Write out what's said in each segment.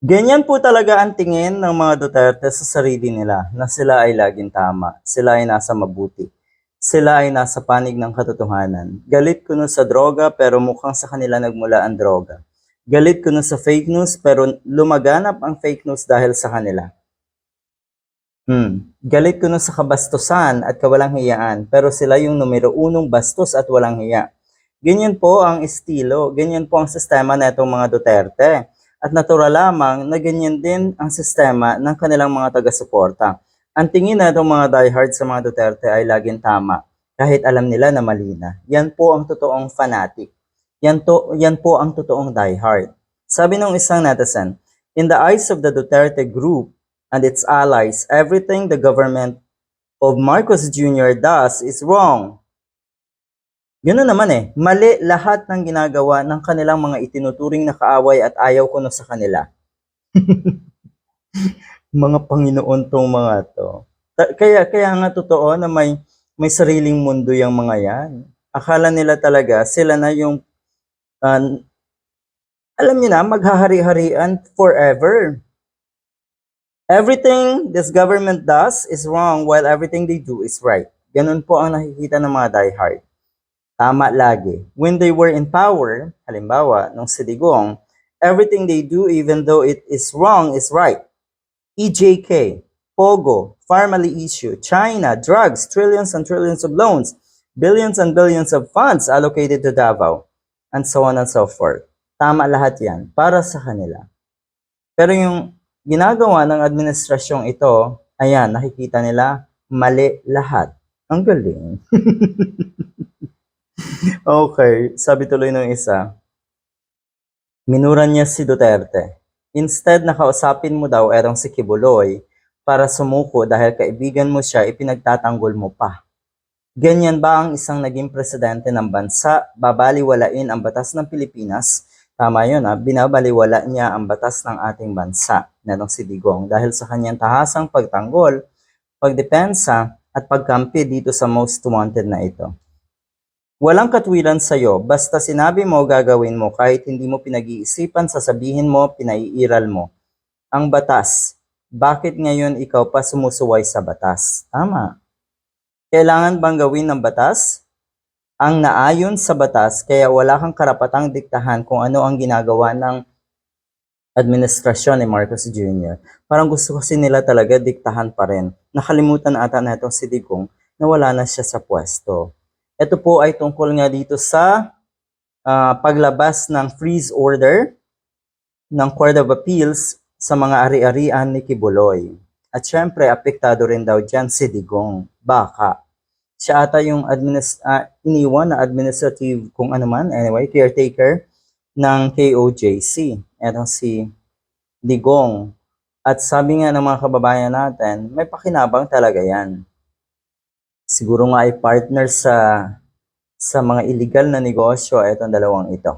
Ganyan po talaga ang tingin ng mga Duterte sa sarili nila na sila ay laging tama, sila ay nasa mabuti, sila ay nasa panig ng katotohanan. Galit ko nun sa droga pero mukhang sa kanila nagmula ang droga. Galit ko nun sa fake news pero lumaganap ang fake news dahil sa kanila. Hmm. Galit ko nun sa kabastusan at kawalang hiyaan pero sila yung numero unong bastos at walang hiya. Ganyan po ang estilo, ganyan po ang sistema na itong mga Duterte. At natural lamang na ganyan din ang sistema ng kanilang mga taga-suporta. Ang tingin na itong mga diehard sa mga Duterte ay laging tama, kahit alam nila na mali na. Yan po ang totoong fanatic. Yan, to, yan po ang totoong diehard. Sabi ng isang netizen, In the eyes of the Duterte group and its allies, everything the government of Marcos Jr. does is wrong. Ganoon naman eh, mali lahat ng ginagawa ng kanilang mga itinuturing na kaaway at ayaw ko na sa kanila. mga Panginoon tong mga to. Kaya, kaya nga totoo na may, may sariling mundo yung mga yan. Akala nila talaga sila na yung, ah, alam niyo na, maghahari-harian forever. Everything this government does is wrong while everything they do is right. Ganun po ang nakikita ng mga diehard. Tama lagi. When they were in power, halimbawa, nung si Digong, everything they do, even though it is wrong, is right. EJK, Pogo, family issue, China, drugs, trillions and trillions of loans, billions and billions of funds allocated to Davao, and so on and so forth. Tama lahat yan para sa kanila. Pero yung ginagawa ng administrasyong ito, ayan, nakikita nila, mali lahat. Ang galing. Okay, sabi tuloy ng isa, minura niya si Duterte. Instead, nakausapin mo daw erong si Kibuloy para sumuko dahil kaibigan mo siya, ipinagtatanggol mo pa. Ganyan ba ang isang naging presidente ng bansa? Babaliwalain ang batas ng Pilipinas? Tama yun, ha? binabaliwala niya ang batas ng ating bansa, nanong si Digong, dahil sa kanyang tahasang pagtanggol, pagdepensa, at pagkampi dito sa most wanted na ito. Walang katwiran sa'yo, basta sinabi mo gagawin mo kahit hindi mo pinag-iisipan, sasabihin mo, pinaiiral mo. Ang batas, bakit ngayon ikaw pa sumusuway sa batas? Tama. Kailangan bang gawin ng batas? Ang naayon sa batas, kaya wala kang karapatang diktahan kung ano ang ginagawa ng administrasyon ni Marcos Jr. Parang gusto kasi nila talaga diktahan pa rin. Nakalimutan ata na itong si Digong na wala na siya sa pwesto. Ito po ay tungkol nga dito sa ah, paglabas ng freeze order ng Court of Appeals sa mga ari-arian ni Kibuloy. At syempre, apektado rin daw dyan si Digong. Baka. Siya ata yung administ ah, iniwan na administrative, kung ano man, anyway, caretaker ng KOJC. Ito si Digong. At sabi nga ng mga kababayan natin, may pakinabang talaga yan siguro nga ay partner sa sa mga illegal na negosyo itong dalawang ito.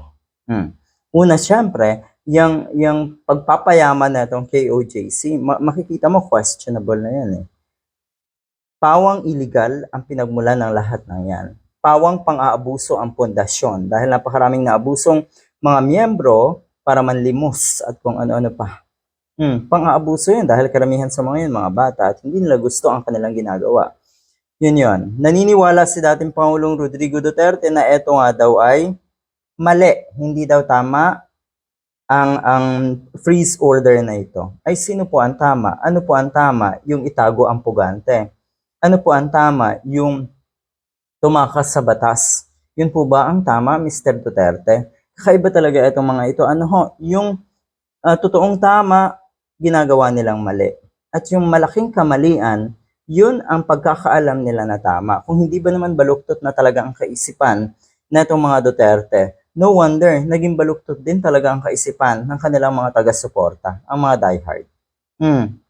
Hmm. Una, syempre, yung, yung pagpapayaman na itong KOJC, ma- makikita mo questionable na yan eh. Pawang illegal ang pinagmulan ng lahat ng yan. Pawang pang-aabuso ang pundasyon dahil napakaraming naabusong mga miyembro para manlimos at kung ano-ano pa. Hmm, pang-aabuso yun dahil karamihan sa mga yun mga bata at hindi nila gusto ang kanilang ginagawa. Yun yun. Naniniwala si dating Pangulong Rodrigo Duterte na eto nga daw ay mali, hindi daw tama ang ang freeze order na ito. Ay sino po ang tama? Ano po ang tama? Yung itago ang pugante. Ano po ang tama? Yung tumakas sa batas. Yun po ba ang tama, Mr. Duterte? Kakaiba talaga itong mga ito. Ano ho? Yung ah, totoong tama, ginagawa nilang mali. At yung malaking kamalian, yun ang pagkakaalam nila na tama. Kung hindi ba naman baluktot na talaga ang kaisipan na itong mga Duterte, no wonder, naging baluktot din talaga ang kaisipan ng kanilang mga taga-suporta, ang mga diehard. Hmm.